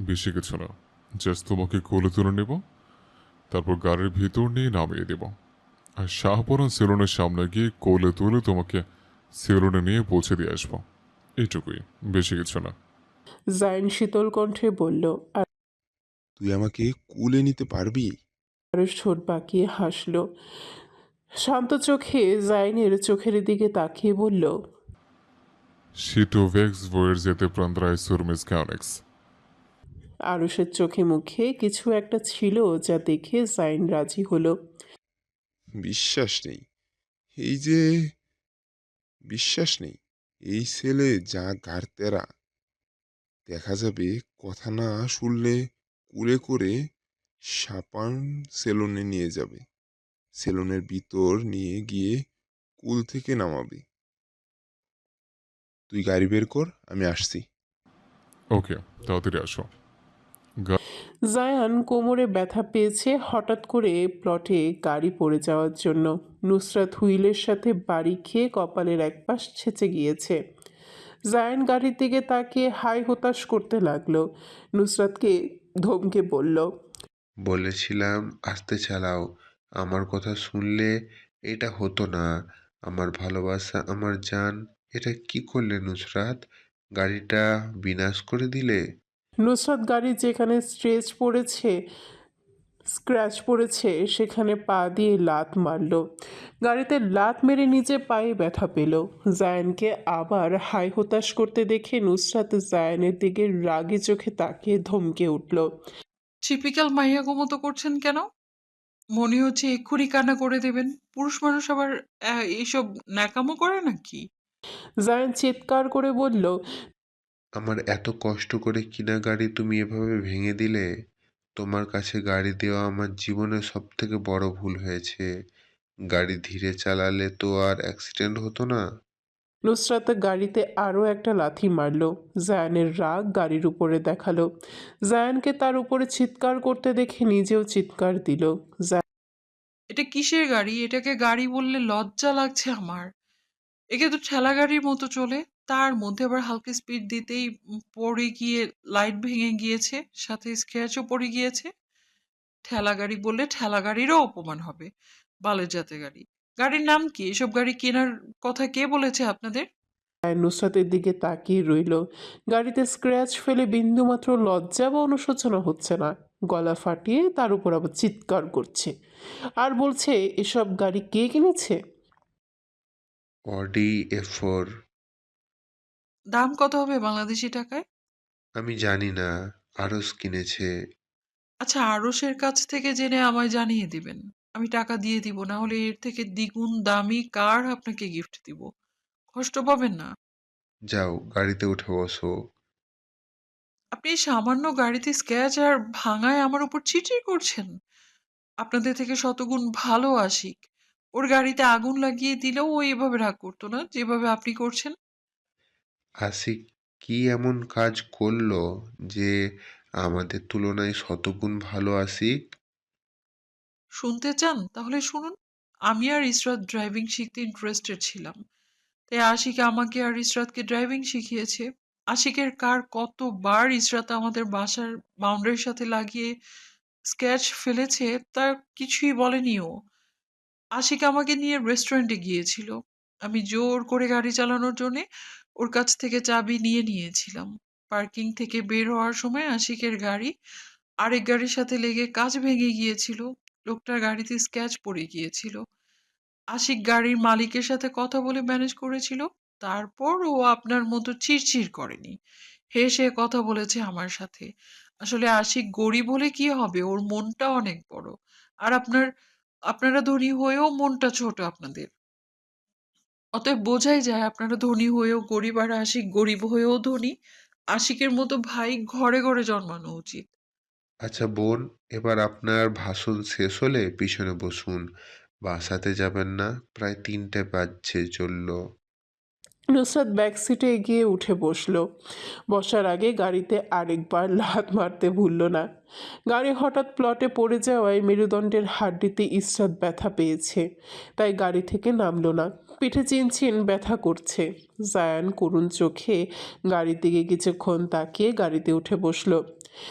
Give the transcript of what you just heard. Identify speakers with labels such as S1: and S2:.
S1: বেশি কিছু না। জাস্ট তোমাকে কোলে তুলে নেব তারপর গাড়ির ভিতর নিয়ে নামিয়ে দেব। আর শাহপুরন সেলুনের সামনে গিয়ে কোলে তুলে তোমাকে সেলুনে নিয়ে পৌঁছে দিয়ে আসব। এইটুকুই বেশি কিছু না।
S2: জাইন শীতল কণ্ঠে বলল আর
S3: তুই আমাকে কুলে নিতে পারবি?
S2: আরস ঠোঁট বাঁকিয়ে হাসল। শান্ত চোখে জাইনের চোখের দিকে তাকিয়ে বলল
S1: Shitovex Voyarzete Prandrai Surmis Canex.
S2: আরসের চোখে মুখে কিছু একটা ছিল যা দেখে জাইন রাজি হলো।
S3: বিশ্বাস নেই। এই যে বিশ্বাস নেই এই ছেলে যা গাড়তেরা দেখা যাবে কথা না শুনলে কুলে করে সাপান সেলুনে নিয়ে যাবে। সেলুনের ভিতর নিয়ে গিয়ে কুল থেকে নামাবে। তুই গাড়ি বের কর আমি আসছি।
S1: ওকে তাড়াতাড়ি আসো।
S2: জায়ান কোমরে ব্যথা পেয়েছে হঠাৎ করে প্লটে গাড়ি পড়ে যাওয়ার জন্য। নুসরাত হুইলের সাথে বাড়ি খেয়ে কপালের একপাশ ছেঁচে গিয়েছে। জায়ান গাড়ির দিকে তাকিয়ে হাই হতাশ করতে লাগল। নুসরাতকে ধমকে বলল
S4: বলেছিলাম আস্তে চালাও। আমার কথা শুনলে এটা হতো না। আমার ভালোবাসা আমার জান এটা কি করলে নুসরাত? গাড়িটা বিনাশ করে দিলে?
S2: নুসরাত গাড়ির যেখানে স্ট্রেচ পড়েছে স্ক্র্যাচ পড়েছে সেখানে পা দিয়ে লাত মারল। গাড়িতে লাত মেরে নিজে পায়ে ব্যথা পেল। জায়ানকে আবার হাই হতাশ করতে দেখে নুসরাত জায়ানের দিকে রাগে চোখে তাকিয়ে ধমকে উঠল।
S5: টিপিক্যাল মাইয়া মতো করছেন কেন? মনে হচ্ছে এক্ষুনি কান্না করে দেবেন। পুরুষ মানুষ আবার এইসব ন্যাকামো করে নাকি?
S2: জায়ান চিৎকার করে বলল
S4: আমার এত কষ্ট করে কিনা গাড়ি তুমি এভাবে ভেঙে দিলে? তোমার কাছে গাড়ি দেওয়া আমার জীবনের সব থেকে বড় ভুল হয়েছে। গাড়ি ধীরে চালালে তো আর অ্যাক্সিডেন্ট হতো না।
S2: নুসরাত গাড়িতে আরও একটা লাথি মারল। জায়ানের রাগ গাড়ির উপরে দেখাল। জায়ানকে তার উপরে চিৎকার করতে দেখে নিজেও চিৎকার দিল।
S5: এটা কিসের গাড়ি? এটাকে গাড়ি বললে লজ্জা লাগছে আমার। একে তো ঠেলা গাড়ির মতো চলে। তার মধ্যে আবার হালকা স্পিড দিতেই পড়ে গিয়ে লাইট ভেঙে গিয়েছে সাথে স্ক্র্যাচও পড়ে গিয়েছে। ঠেলা গাড়ি বললে ঠেলা গাড়িরও অপমান হবে বালের জাতে গাড়ি। গাড়ির নাম কি? এসব গাড়ি কেনার কথা কে বলেছে আপনাদের?
S2: নুসরাতের দিকে তাকিয়ে রইল। গাড়িতে স্ক্র্যাচ ফেলে বিন্দুমাত্র লজ্জা বা অনুশোচনা হচ্ছে না। গলা ফাটিয়ে তার উপর আবার চিৎকার করছে। আর বলছে এসব গাড়ি কে কিনেছে?
S4: অডি এ ফোর
S5: দাম কত হবে বাংলাদেশি টাকায়?
S4: আমি জানি না আরস কিনেছে।
S5: আচ্ছা আরসের কাছ থেকে জেনে আমায় জানিয়ে দিবেন। আমি টাকা দিয়ে দিব না হলে এর থেকে দ্বিগুণ দামি কার আপনাকে গিফট দিব? কষ্ট পাবেন না।
S4: যাও গাড়িতে উঠে বসো।
S5: আপনি এই সামান্য গাড়িতে স্ক্র্যাচ আর ভাঙায় আমার উপর চিটির করছেন? আপনাদের থেকে শতগুণ ভালো আশিক। ওর গাড়িতে আগুন লাগিয়ে দিলেও ও এভাবে রাগ করতো না যেভাবে আপনি করছেন।
S4: আশিক কি এমন কাজ করল যে আমাদের তুলনায় শতগুণ ভালো আশিক
S5: শুনতে চান? তাহলে শুনুন। আমি আর ইসরাত ড্রাইভিং শিখতে ইন্টারেস্টেড ছিলাম। তাই আশিক আমাকে আর ইসরাতকে ড্রাইভিং শিখিয়েছে। আশিকের কার কতবার ইসরাত আমাদের বাসার বাউন্ডারির সাথে লাগিয়ে স্কেচ ফেলেছে তা কিছুই বলেনি ও। আশিক আমাকে নিয়ে রেস্টুরেন্টে গিয়েছিল। আমি জোর করে গাড়ি চালানোর জন্যে ওর কাছ থেকে চাবি নিয়ে নিয়েছিলাম। পার্কিং থেকে বের হওয়ার সময় আশিকের গাড়ি আরেক গাড়ির সাথে লেগে কাজ ভেঙে গিয়েছিল। লোকটার গাড়িতে স্ক্যাচ পড়ে গিয়েছিল। আশিক গাড়ির মালিকের সাথে কথা বলে ম্যানেজ করেছিল। তারপর ও আপনার মতো চিড়চিড় করেনি। হেসে কথা বলেছে আমার সাথে। আসলে আশিক গরিব হলে কি হবে? ওর মনটা অনেক বড়। আর আপনার, আপনারা ধনী হয়েও মনটা ছোট আপনাদের। অতএব বোঝাই যায় আপনারা ধনী হয়েও গরিব আর আশিক গরিব হয়েও ধনী, আশিকের মতো ভাই ঘরে ঘরে জন্মানো উচিত।
S4: আচ্ছা বোন, এবার আপনার ভাষণ শেষ হলে পিছনে বসুন। বাসাতে যাবেন না, প্রায় তিনটে বাজছে, চলল।
S2: নুসরাত ব্যাক সিটে গিয়ে উঠে বসল। বসার আগে গাড়িতে আরেকবার লাত মারতে ভুলল না। গাড়ি হঠাৎ প্লটে পড়ে যাওয়ায় মেরুদণ্ডের হাড্ডিতে ইসরাত ব্যথা পেয়েছে। তাই গাড়ি থেকে নামলো না। পিঠে চিনচিন ব্যথা করছে। জায়ান করুণ চোখে গাড়ির দিকে কিছুক্ষণ তাকিয়ে গাড়িতে উঠে বসল।